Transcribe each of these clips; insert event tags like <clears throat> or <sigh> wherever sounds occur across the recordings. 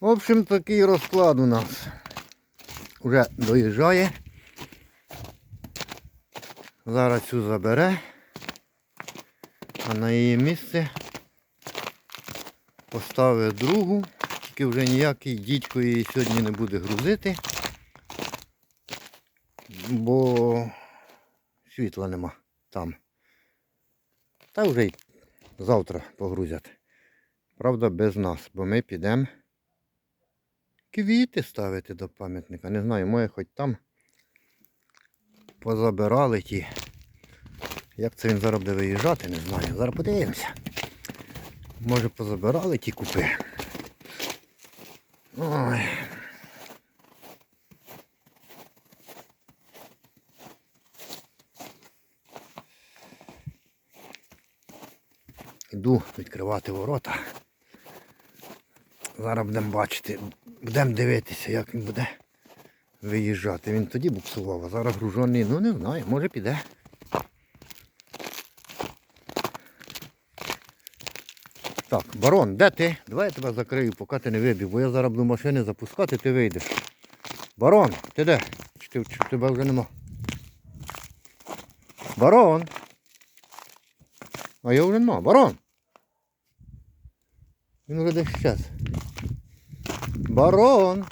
В общем, такий розклад у нас. Уже доїжджає. Зараз цю забере. А на її місце поставить другу. Тільки вже ніякий дідько її сьогодні не буде грузити. Бо світла нема там. Та вже й завтра погрузять. Правда, без нас, бо ми підемо квіти ставити до пам'ятника. Не знаю, моє хоч там позабирали ті. Як це він зараз буде виїжджати, не знаю. Зараз подивимося. Може позабирали ті купи. Ой. Іду відкривати ворота. Зараз будемо бачити, будемо дивитися, як він буде виїжджати. Він тоді буксував, а зараз гружений, ну не знаю, може піде. Так, барон, де ти? Давай я тебе закрию, поки ти не вибіг, бо я зараз буду машини запускати, ти вийдеш. Барон, ти де? Чи, ти, чи тебе вже нема? Барон. А я вже нема. Барон. Він вже десь щас. Барон.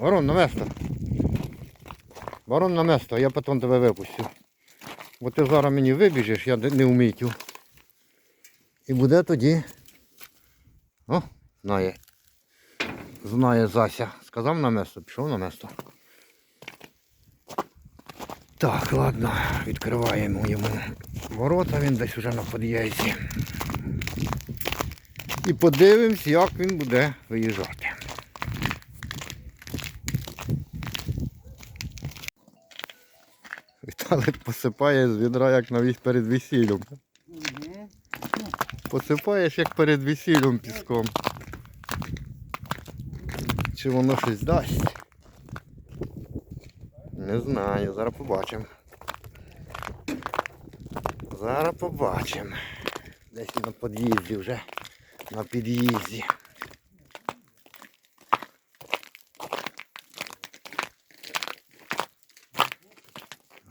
Барон, на место. Барон на место, я потім тебе випустю. Бо ти зараз мені вибіжиш, я не вмітю. І буде тоді. О, знає. Знає Зася. Сказав на место, пішов на место. Так, ладно, відкриваємо йому ворота, він десь вже на під'їзді. І подивимось, як він буде виїжджати. Віталик посипає з відра, як навіть перед весіллям. Посипаєш як перед весіллям піском. Чи воно щось дасть? Не знаю, зараз побачимо. Зараз побачимо. Десь на під'їзді вже. На під'їзді.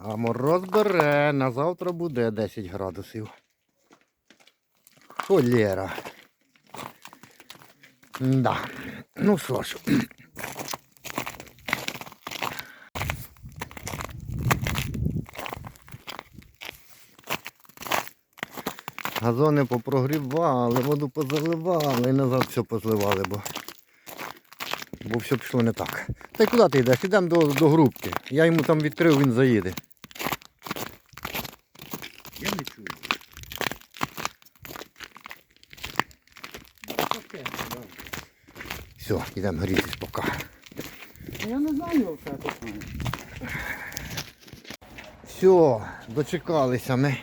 А мороз бере, на завтра буде 10 градусів. Холєра. Да. Ну що ж. Газони попрогрівали, воду позаливали і назад все позливали, бо, бо все пішло не так. Та й куди ти йдеш? Ідемо до, до грубки. Я йому там відкрив, він заїде. Я не чую. Все, йдемо грітись поки. Я не знаю все таке. Все, дочекалися ми.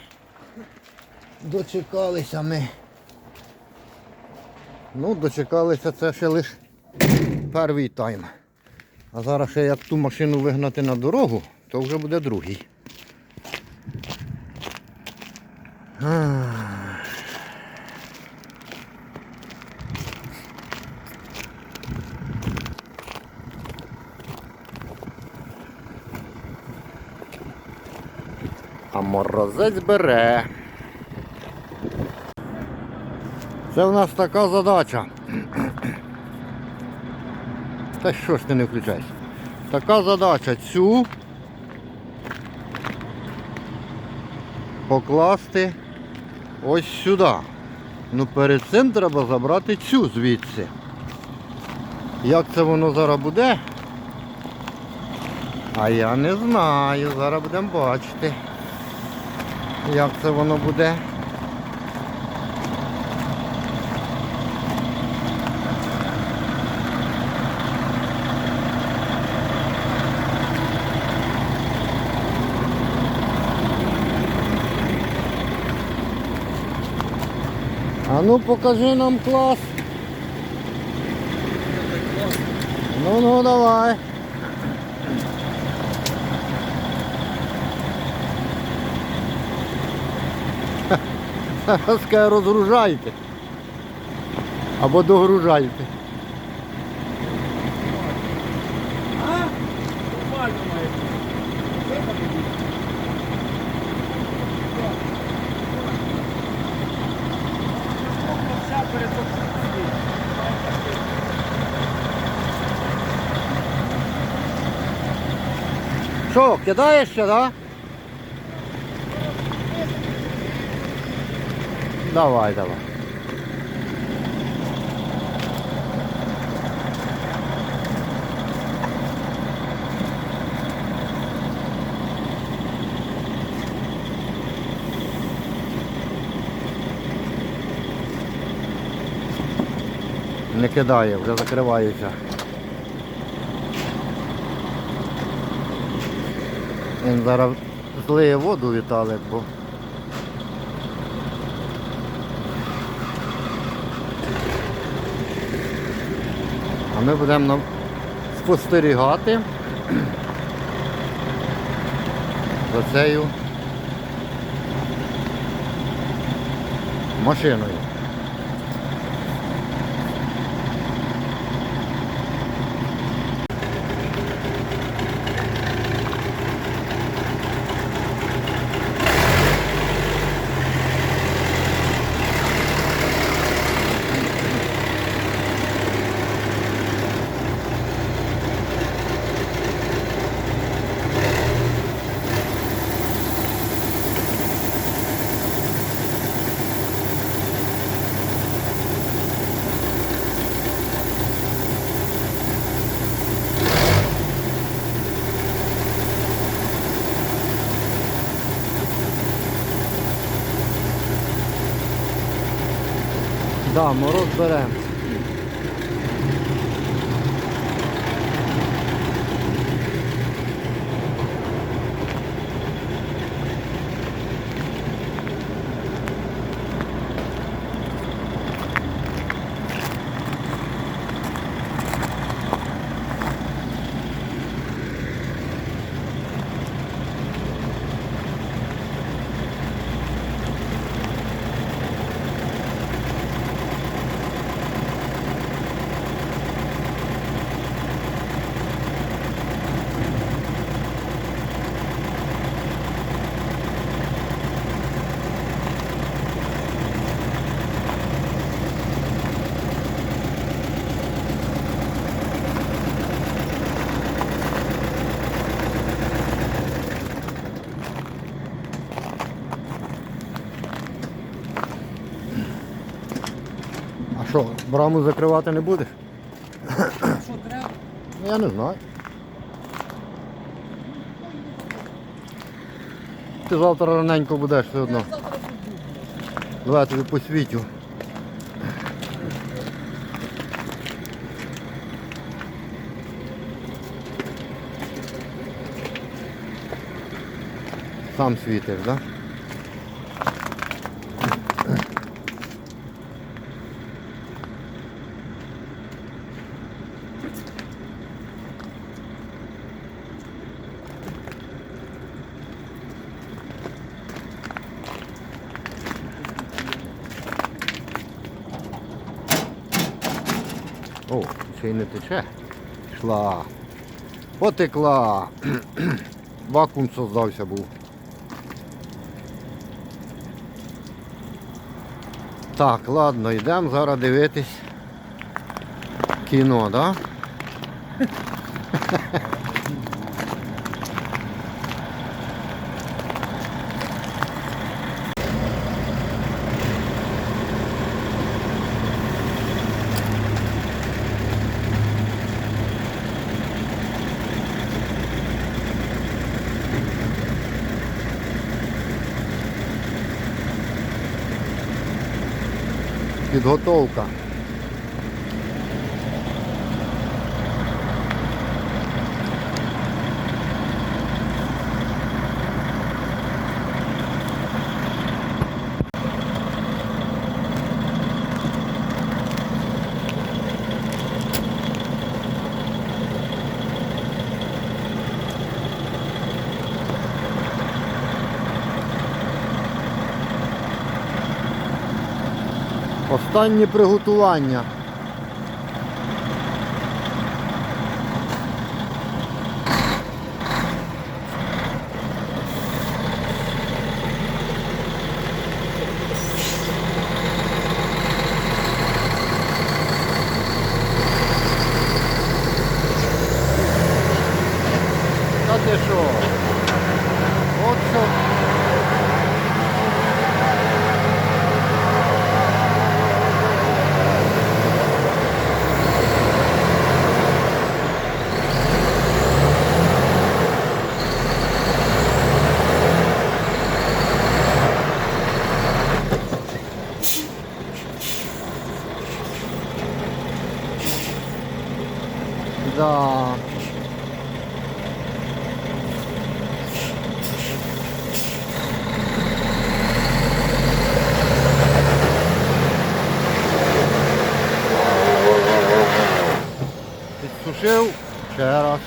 Дочекалися ми. Ну, дочекалися, це ще лише перший тайм. А зараз ще як ту машину вигнати на дорогу, то вже буде другий. Ах. А морозець бере. Це в нас така задача. Та що ж ти не включаєш? Така задача цю покласти ось сюди. Ну перед цим треба забрати цю звідси. Як це воно зараз буде? А я не знаю, зараз будемо бачити. Як це воно буде? А ну покажи нам клас. Ну ну давай. Скаже, розгружайте. Або догружайте. Що, кидаєш ще, так? Да? Давай, давай. Не кидає, вже закривається. Він зараз злиє воду Віталик, бо. А ми будемо спостерігати за цією машиною. Да, мороз беремо. А що, браму закривати не будеш? Що треба? Ну, Я не знаю. Ти завтра раненько будеш все одно. Давай тобі посвітю. Сам світиш, так? Да? О, ще й не тече. Йшла. Потекла. <clears throat> Вакуум создався був. Так, ладно, йдемо зараз дивитись кіно, так? Да? Підготовка. Останнє приготування. ти що? От що. Да. Підсушив ще раз.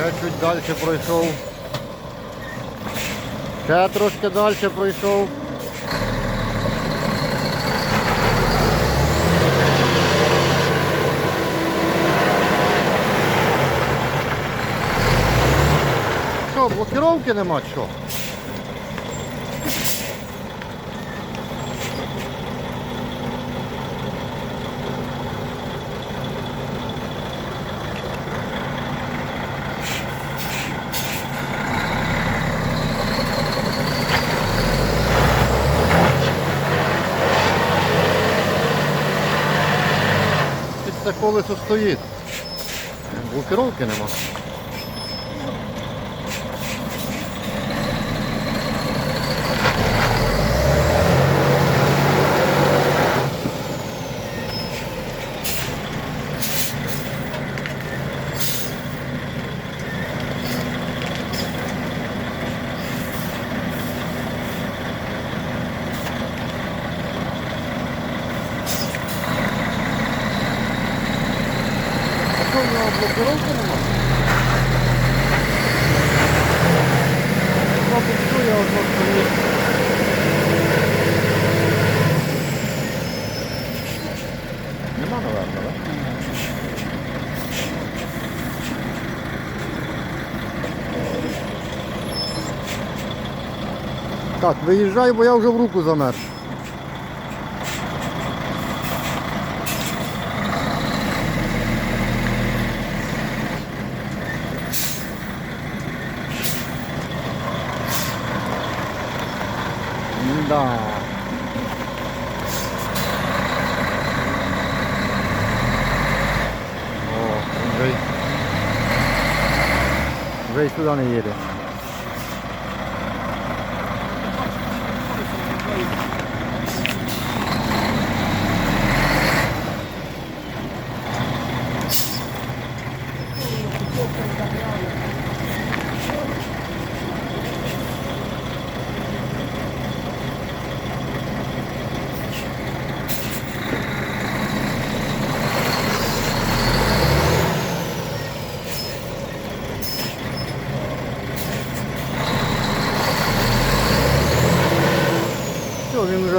Ще чуть далі пройшов. Ще трошки далі пройшов. Що, блокировки нема що? Колесо стоїть. Блокировки нема. А що в нього блокировки нема? Мабуть, що я одно стоїть. Нема, наверное, да? Так, виїжджай, бо я вже в руку замерз. Да. О, вже, й- вже й сюди не їде.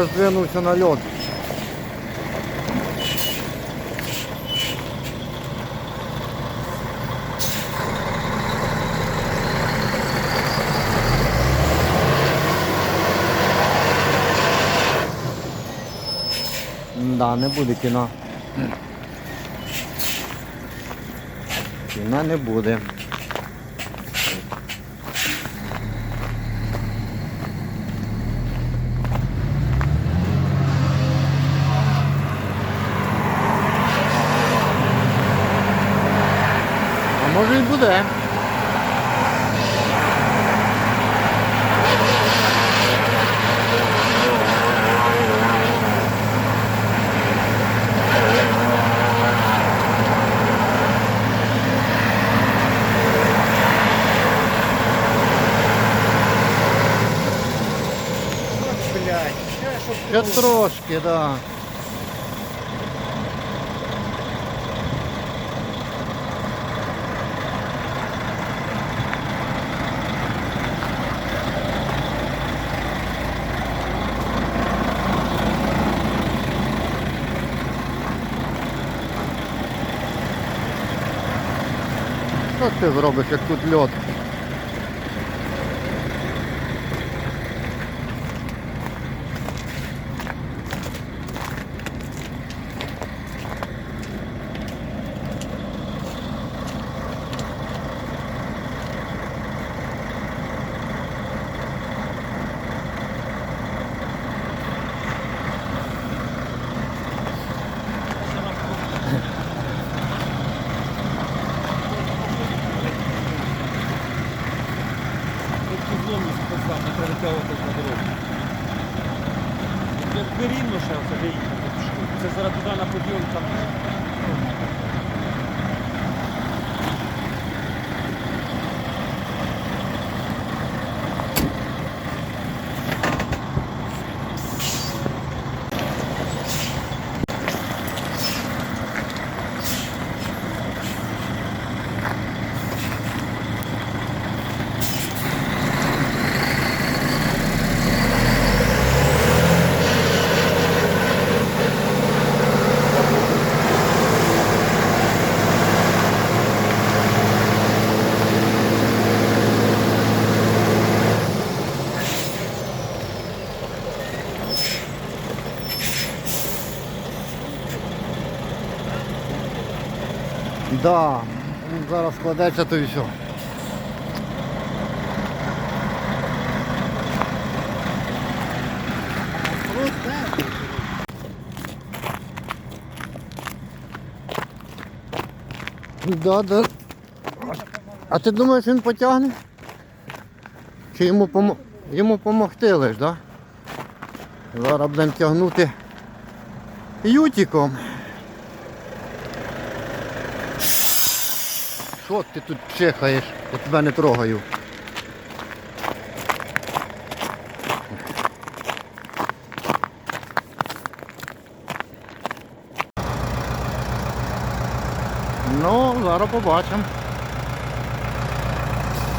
Все, він вже здвинувся на льод. Да, не буде кіна. Кіна не буде. Може і буде. Ще трошки, так. Да. Що ти зробиш, як тут льод? Тут зломність пацан, не перетягувати на дорогу. Як вирівно ще оце виїхати. Це зараз туди на поділ там. Да, він зараз складеться, то і все. Да, да. А ти думаєш, він потягне? Чи йому помо... йому помогти лиш, да? Зараз будемо тягнути ютиком. Що ти тут чихаєш? Я тебе не трогаю. Ну, зараз побачимо.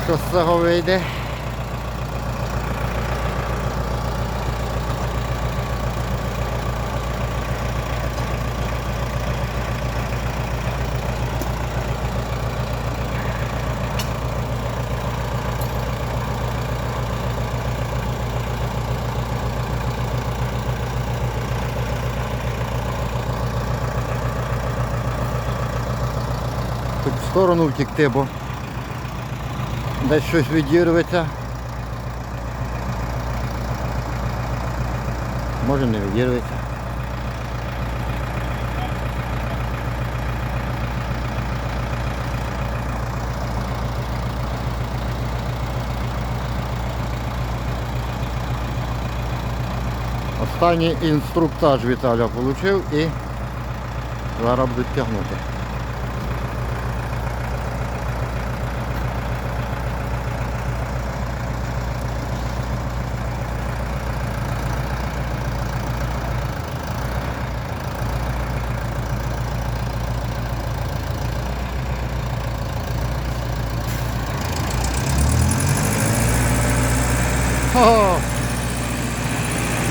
Що з цього вийде. Сторону втікти, бо десь щось відірветься. Може не відірветься. Останній інструктаж Віталя отримав і зараз будуть тягнути. О,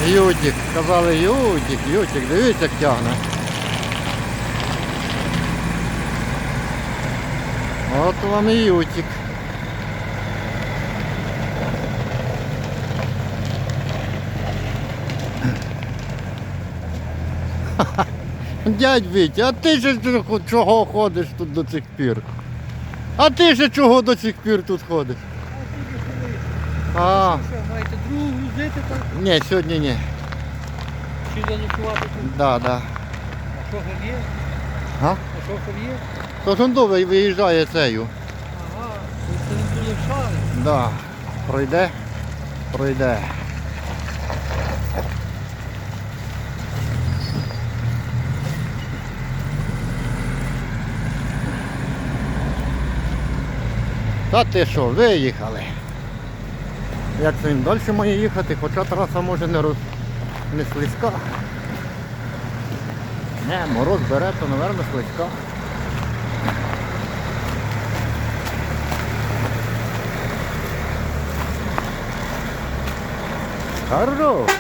Ютик, казали Ютик, Ютик, дивіться, як тягне. От вам і Ютик. <laughs> Дядь Вітя, а ти ж чого ходиш тут до цих пір? А ти ж чого до цих пір тут ходиш? А, Що, маєте другу грузити так? ні, сьогодні ні. Чи заночувати тут? Да, да. А шофер є? А? А шофер є? То ж он довго виїжджає цею. Ага, це не буде в шарі. Да. Пройде, пройде. Та ти що, виїхали. Як це він далі має їхати, хоча траса може не, роз не слизька. Не, мороз бере, то, мабуть, слизька. Хорош!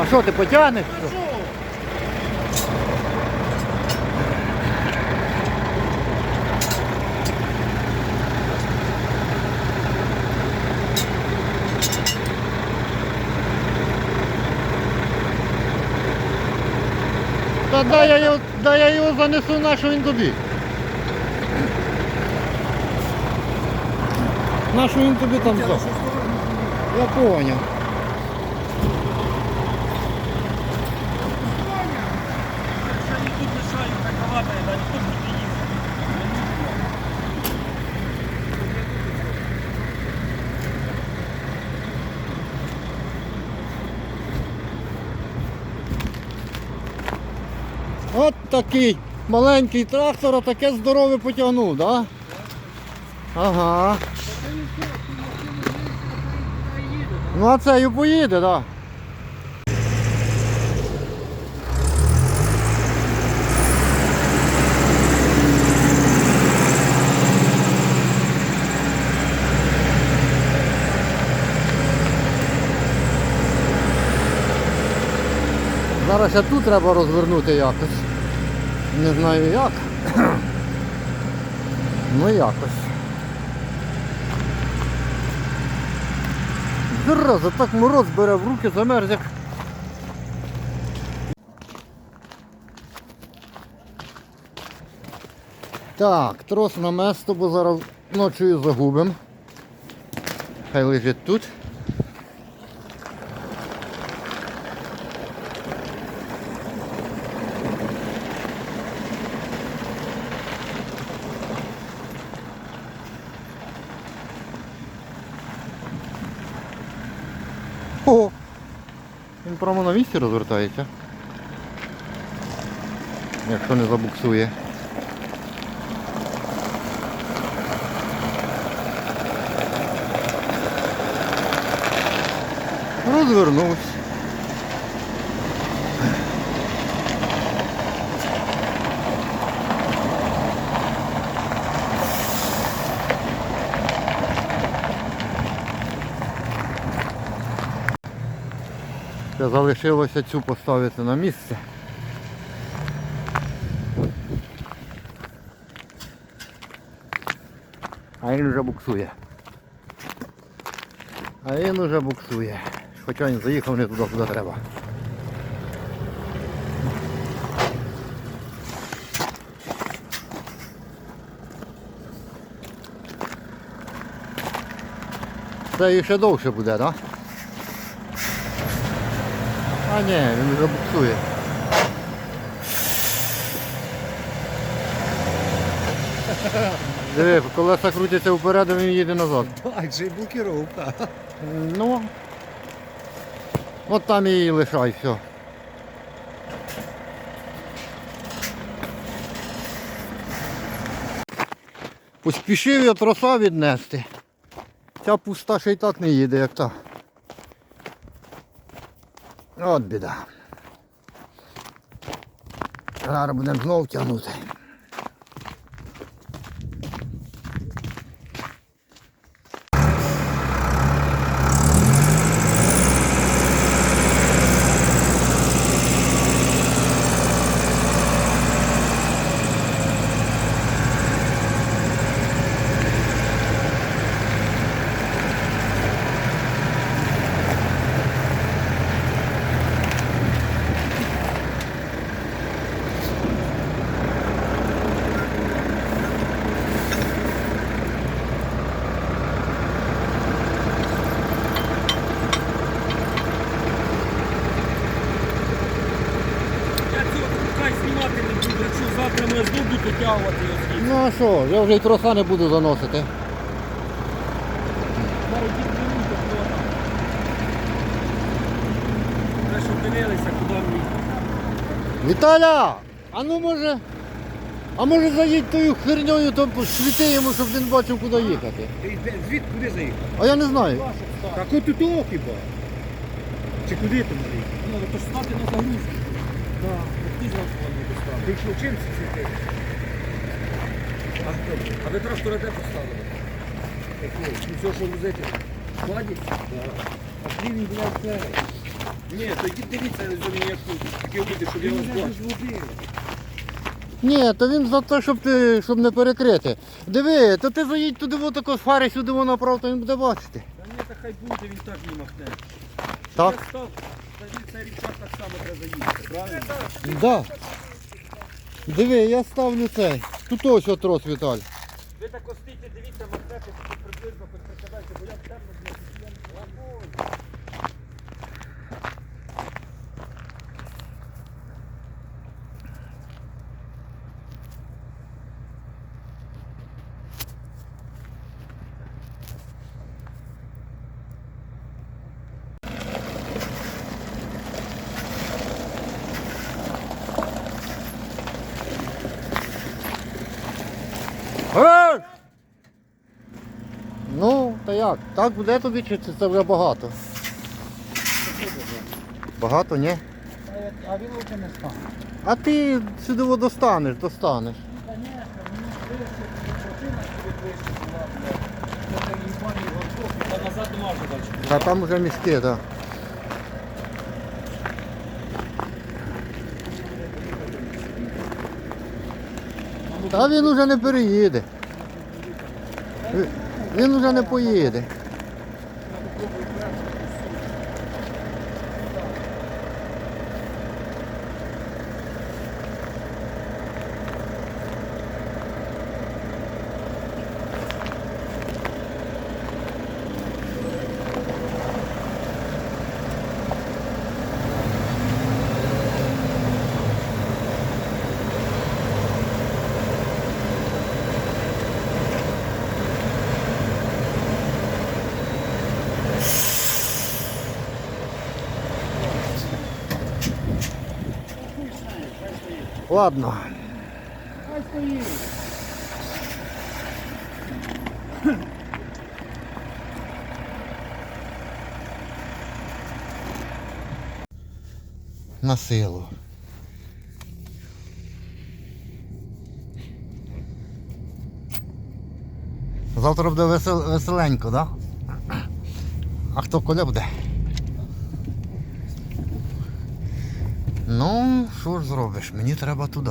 А що ти потягнеш? Що? Дай я його, да я його занесу, на що він тобі. На що він тобі там? Я поняв. Якщо їх тут лишають, так хаватає, да ніхто ж не їздить. От такий маленький трактор, а таке здорове потягнув, да? Ага. Ну а це і поїде, так. Да. Зараз ще тут треба розвернути якось. Не знаю як. Ну якось. Зараза, так мороз бере в руки, замерз як. Так, трос на место, бо зараз ночою загубимо. Хай лежить тут. О! Він прямо на місці розвертається. Якщо не забуксує. Розвернувся. Ще залишилося цю поставити на місце. А він вже буксує. А він вже буксує. Хоча він заїхав не туди, куди треба. Це і ще довше буде, так? Да? А ні, він вже буксує. Диви, колеса крутяться вперед, а він їде назад. Так, же й блокировка. Ну. От там і лишай, все. Поспішив я троса віднести. Ця пуста ще й так не їде, як та. От біда. Зараз будемо знов тягнути. Я цього хай знімати не буду, якщо завтра мене знову будуть витягувати його звідси. Ну а що, я вже й троса не буду заносити. Ті плюнути, хто там. Треба, щоб дивилися, куди мені. Віталя! А ну може. А може заїдь тою херньою, то світи йому, щоб він бачив, куди їхати. Ти звідки куди заїхав? А я не знаю. Так от тут того хіба? Чи куди ти Марій? Ну, то ж стати на загрузку. Так, ти зразу не поставив. Ти що чим це світиш? А хто? А ви трактора де поставили? Ну все, що возити? Складі? А хліб, блядь, це. Ні, то йдіть дивіться за мені, як таке вийде, щоб я вас бачив. Ні, то він за те, щоб ти щоб не перекрити. Диви, то ти заїдь туди во тако з фари сюди воно направо, то він буде бачити. Та ні, та хай буде, він так не махне. Так? Я став, та він цей рівчак так само треба заїхати, правильно? Да. Диви, я ставлю цей. Тут ось отрос, Віталь. Ви так остійте, дивіться, махнете, приблизно, хоч бо я темно, я не знаю. Ей! Та як? Так буде тобі чи це вже багато? Багато, ні? А він лучше не стане. А ти сюди достанеш, достанеш. Та там вже мішки, так. Та він уже не переїде. Він- вже не поїде. Ладно. На силу. Завтра буде весел, веселенько? Да? А хто коля буде? Ну, що ж зробиш? Мені треба туди.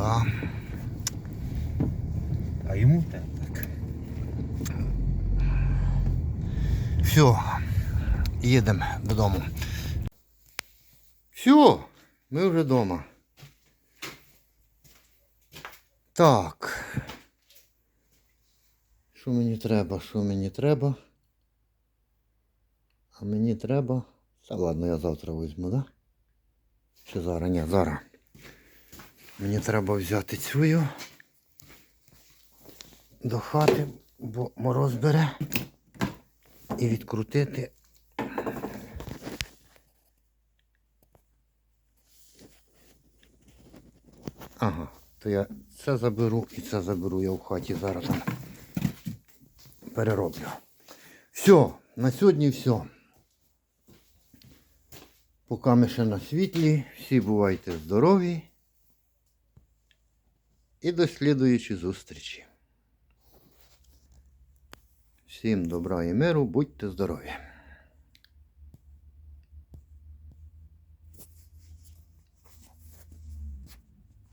А йому так. Все, їдемо додому. Все, ми вже вдома. Так. Що мені треба? Що мені треба? А мені треба. Та ладно, я завтра візьму, да? Чи зараз? Ні, зараз. Мені треба взяти цю до хати, бо мороз бере і відкрутити. Ага, то я це заберу і це заберу я в хаті зараз перероблю. Все, на сьогодні все. Поки ми ще на світлі, всі бувайте здорові. І до слідуючої зустрічі. Всім добра і миру, будьте здорові!